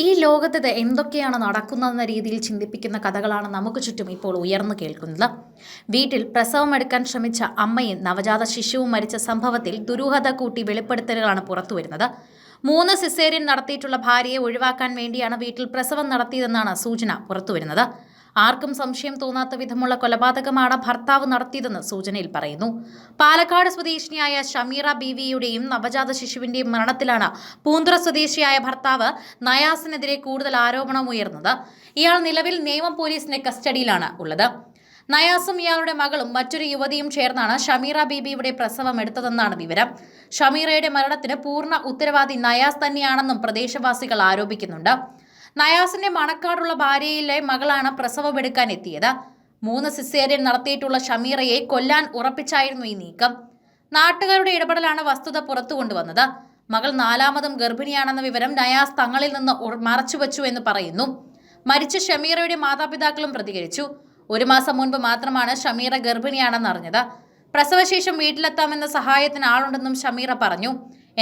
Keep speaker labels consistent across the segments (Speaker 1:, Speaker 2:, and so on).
Speaker 1: ഈ ലോകത്ത് എന്തൊക്കെയാണ് നടക്കുന്നതെന്ന രീതിയിൽ ചിന്തിപ്പിക്കുന്ന കഥകളാണ് നമുക്ക് ചുറ്റും ഇപ്പോൾ ഉയർന്നു കേൾക്കുന്നത്. വീട്ടിൽ പ്രസവമെടുക്കാൻ ശ്രമിച്ച അമ്മയും നവജാത ശിശുവും മരിച്ച സംഭവത്തിൽ ദുരൂഹത കൂട്ടി വെളിപ്പെടുത്തലുകളാണ് പുറത്തുവരുന്നത് മൂന്ന് സിസേറിയൻ നടത്തിയിട്ടുള്ള ഭാര്യയെ ഒഴിവാക്കാൻ വേണ്ടിയാണ് വീട്ടിൽ പ്രസവം നടത്തിയതെന്നാണ് സൂചന പുറത്തുവരുന്നത് ആർക്കും സംശയം തോന്നാത്ത വിധമുള്ള കൊലപാതകമാണ് ഭർത്താവ് നടത്തിയതെന്ന് സൂചനയിൽ പറയുന്നു. പാലക്കാട് സ്വദേശിനിയായ ഷമീറ ബീവിയുടെയും നവജാത ശിശുവിന്റെയും മരണത്തിലാണ് പൂന്തുറ സ്വദേശിയായ ഭർത്താവ് നയാസിനെതിരെ കൂടുതൽ ആരോപണം ഉയർന്നത്. ഇയാൾ നിലവിൽ നിയമം പോലീസിന്റെ കസ്റ്റഡിയിലാണ് ഉള്ളത്. നയാസും ഇയാളുടെ മകളും മറ്റൊരു യുവതിയും ചേർന്നാണ് ഷമീറ ബീബിയുടെ പ്രസവം എടുത്തതെന്നാണ് വിവരം. ഷമീറയുടെ മരണത്തിന് പൂർണ ഉത്തരവാദി നയാസ് തന്നെയാണെന്നും പ്രദേശവാസികൾ ആരോപിക്കുന്നുണ്ട്. നയാസിന്റെ മണക്കാടുള്ള ഭാര്യയിലെ മകളാണ് പ്രസവമെടുക്കാൻ എത്തിയത് മൂന്ന് സിസേറിയൻ നടത്തിയിട്ടുള്ള ഷമീറയെ കൊല്ലാൻ ഉറപ്പിച്ചായിരുന്നു ഈ നീക്കം. നാട്ടുകാരുടെ ഇടപെടലാണ് വസ്തുത പുറത്തു കൊണ്ടുവന്നത്. മകൾ നാലാമതും ഗർഭിണിയാണെന്ന വിവരം നയാസ് തങ്ങളിൽ നിന്ന് മറച്ചുവെച്ചു എന്ന് പറയുന്നു. മരിച്ച ഷമീറയുടെ മാതാപിതാക്കളും പ്രതികരിച്ചു. ഒരു മാസം മുൻപ് മാത്രമാണ് ഷമീറ ഗർഭിണിയാണെന്ന് അറിഞ്ഞത്. പ്രസവശേഷം വീട്ടിലെത്താമെന്ന സഹായത്തിന് ആളുണ്ടെന്നും ഷമീറ പറഞ്ഞു.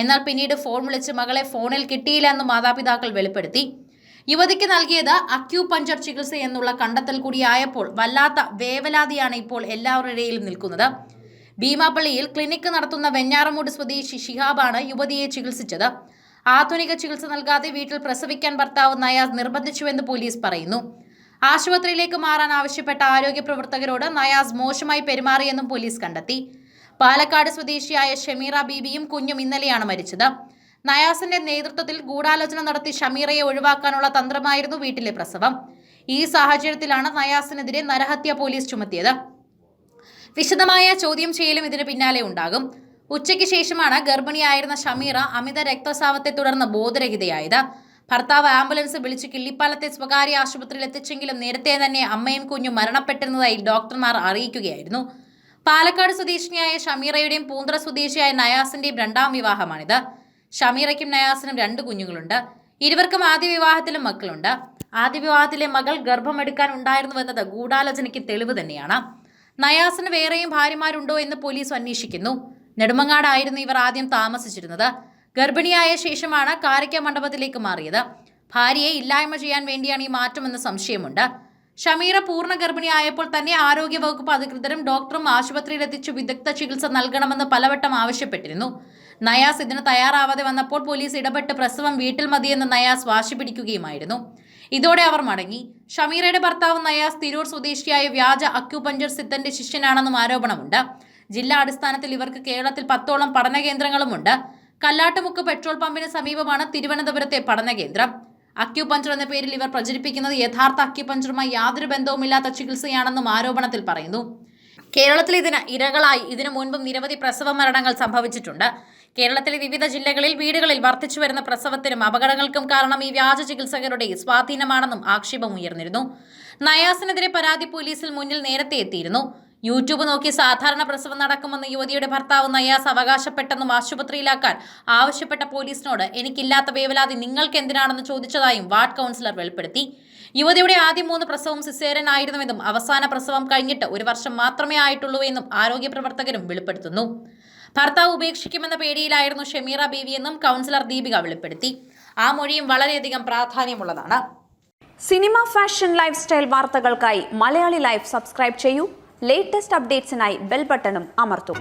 Speaker 1: എന്നാൽ പിന്നീട് ഫോൺ വിളിച്ച് മകളെ ഫോണിൽ കിട്ടിയില്ല എന്ന് മാതാപിതാക്കൾ വെളിപ്പെടുത്തി. യുവതിക്ക് നൽകിയത് അക്യൂ പഞ്ചർ ചികിത്സ എന്നുള്ള കണ്ടെത്തൽ കൂടിയായപ്പോൾ വല്ലാത്ത വേവലാതിയാണ് ഇപ്പോൾ എല്ലാവരുടെയും നിൽക്കുന്നത്. ഭീമാപ്പള്ളിയിൽ ക്ലിനിക്ക് നടത്തുന്ന വെഞ്ഞാറമൂട് സ്വദേശി ഷിഹാബാണ് യുവതിയെ ചികിത്സിച്ചത്. ആധുനിക ചികിത്സ നൽകാതെ വീട്ടിൽ പ്രസവിക്കാൻ ഭർത്താവ് നയാസ് നിർബന്ധിച്ചുവെന്ന് പോലീസ് പറയുന്നു. ആശുപത്രിയിലേക്ക് മാറാൻ ആവശ്യപ്പെട്ട ആരോഗ്യ പ്രവർത്തകരോട് നയാസ് മോശമായി പെരുമാറിയെന്നും പോലീസ് കണ്ടെത്തി. പാലക്കാട് സ്വദേശിയായ ഷമീറ ബീബിയും കുഞ്ഞും ഇന്നലെയാണ് മരിച്ചത്. നയാസിന്റെ നേതൃത്വത്തിൽ ഗൂഢാലോചന നടത്തി ഷമീറയെ ഒഴിവാക്കാനുള്ള തന്ത്രമായിരുന്നു വീട്ടിലെ പ്രസവം. ഈ സാഹചര്യത്തിലാണ് നയാസിനെതിരെ നരഹത്യ പോലീസ് ചുമത്തിയത്. വിശദമായ ചോദ്യം ചെയ്യലും ഇതിന് പിന്നാലെ ഉണ്ടാകും. ഉച്ചയ്ക്ക് ശേഷമാണ് ഗർഭിണിയായിരുന്ന ഷമീറ അമിത രക്തസ്രാവത്തെ തുടർന്ന് ബോധരഹിതയായത്. ഭർത്താവ് ആംബുലൻസ് വിളിച്ച് കിള്ളിപ്പാലത്തെ സ്വകാര്യ ആശുപത്രിയിൽ എത്തിച്ചെങ്കിലും നേരത്തെ തന്നെ അമ്മയും കുഞ്ഞും മരണപ്പെട്ടിരുന്നതായി ഡോക്ടർമാർ അറിയിക്കുകയായിരുന്നു. പാലക്കാട് സ്വദേശിനിയായ ഷമീറയുടെയും പൂന്തറ സ്വദേശിയായ നയാസിന്റെയും രണ്ടാം വിവാഹമാണിത്. ഷമീറയ്ക്കും നയാസിനും രണ്ട് കുഞ്ഞുങ്ങളുണ്ട്. ഇരുവർക്കും ആദ്യ വിവാഹത്തിലും മക്കളുണ്ട്. ആദ്യ വിവാഹത്തിലെ മകൾ ഗർഭമെടുക്കാൻ ഉണ്ടായിരുന്നുവെന്നത് ഗൂഢാലോചനയ്ക്ക് തെളിവ് തന്നെയാണ്. നയാസിന് വേറെയും ഭാര്യമാരുണ്ടോ എന്ന് പോലീസ് അന്വേഷിക്കുന്നു. നെടുമങ്ങാടായിരുന്നു ഇവർ ആദ്യം താമസിച്ചിരുന്നത്. ഗർഭിണിയായ ശേഷമാണ് കാരയ്ക്ക മണ്ഡപത്തിലേക്ക് മാറിയത്. ഭാര്യയെ ഇല്ലായ്മ ചെയ്യാൻ വേണ്ടിയാണ് ഈ മാറ്റമെന്ന് സംശയമുണ്ട്. ഷമീറ പൂർണ ഗർഭിണിയായപ്പോൾ തന്നെ ആരോഗ്യവകുപ്പ് അധികൃതരും ഡോക്ടറും ആശുപത്രിയിലെത്തിച്ചു വിദഗ്ധ ചികിത്സ നൽകണമെന്ന് പലവട്ടം ആവശ്യപ്പെട്ടിരുന്നു. നയാസ് ഇതിന് തയ്യാറാവാതെ വന്നപ്പോൾ പോലീസ് ഇടപെട്ട് പ്രസവം വീട്ടിൽ മതിയെന്ന് നയാസ് വാശി പിടിക്കുകയുമായിരുന്നു. ഇതോടെ അവർ മടങ്ങി. ഷമീറയുടെ ഭർത്താവ് നയാസ് തിരൂർ സ്വദേശിയായ വ്യാജ അക്യുപഞ്ചർ സിദ്ധന്റെ ശിഷ്യനാണെന്നും ആരോപണമുണ്ട്. ജില്ലാ അടിസ്ഥാനത്തിൽ ഇവർക്ക് കേരളത്തിൽ പത്തോളം പഠന കേന്ദ്രങ്ങളുമുണ്ട് കല്ലാട്ടുമുക്ക് പെട്രോൾ പമ്പിന് സമീപമാണ് തിരുവനന്തപുരത്തെ പഠന കേന്ദ്രം അക്യുപഞ്ചർ എന്ന പേരിൽ ഇവർ പ്രചരിപ്പിക്കുന്നത് യഥാർത്ഥ അക്യുപഞ്ചറുമായി യാതൊരു ബന്ധവുമില്ലാത്ത ചികിത്സയാണെന്നും ആരോപണത്തിൽ പറയുന്നു. കേരളത്തിൽ ഇതിന് ഇരകളായി. ഇതിനു മുൻപും നിരവധി പ്രസവ മരണങ്ങൾ സംഭവിച്ചിട്ടുണ്ട്. കേരളത്തിലെ വിവിധ ജില്ലകളിൽ വീടുകളിൽ വർദ്ധിച്ചു വരുന്ന പ്രസവത്തിനും അപകടങ്ങൾക്കും കാരണം ഈ വ്യാജ ചികിത്സകരുടെ സ്വാധീനമാണെന്നും ആക്ഷേപം ഉയർന്നിരുന്നു. നയാസിനെതിരെ പരാതി പോലീസിൽ മുന്നിൽ നേരത്തെ എത്തിയിരുന്നു. യൂട്യൂബ് നോക്കി സാധാരണ പ്രസവം നടക്കുമെന്ന് യുവതിയുടെ ഭർത്താവ് നയാസ് അവകാശപ്പെട്ടെന്നും ആശുപത്രിയിലാക്കാൻ ആവശ്യപ്പെട്ട പോലീസിനോട് എനിക്കില്ലാത്ത വേവലാതി നിങ്ങൾക്ക് എന്തിനാണെന്ന് ചോദിച്ചതായും വാർഡ് കൗൺസിലർ വെളിപ്പെടുത്തി. യുവതിയുടെ ആദ്യ മൂന്ന് പ്രസവം സിസേരൻ അവസാന പ്രസവം കഴിഞ്ഞിട്ട് ഒരു വർഷം മാത്രമേ ആയിട്ടുള്ളൂ എന്നും ആരോഗ്യ പ്രവർത്തകരും വെളിപ്പെടുത്തുന്നു. ഭർത്താവ് ഉപേക്ഷിക്കുമെന്ന പേടിയിലായിരുന്നു ഷമീറ ബീവിയെന്നും കൗൺസിലർ ദീപിക വെളിപ്പെടുത്തി. ആ മൊഴിയും വളരെയധികം പ്രാധാന്യമുള്ളതാണ്.
Speaker 2: സിനിമ ഫാഷൻ ലൈഫ് സ്റ്റൈൽ വാർത്തകൾക്കായി മലയാളി ലൈഫ് സബ്സ്ക്രൈബ് ചെയ്യൂ. ലേറ്റസ്റ്റ് അപ്ഡേറ്റ്സിനായി ബെൽ ബട്ടണും അമർത്തും.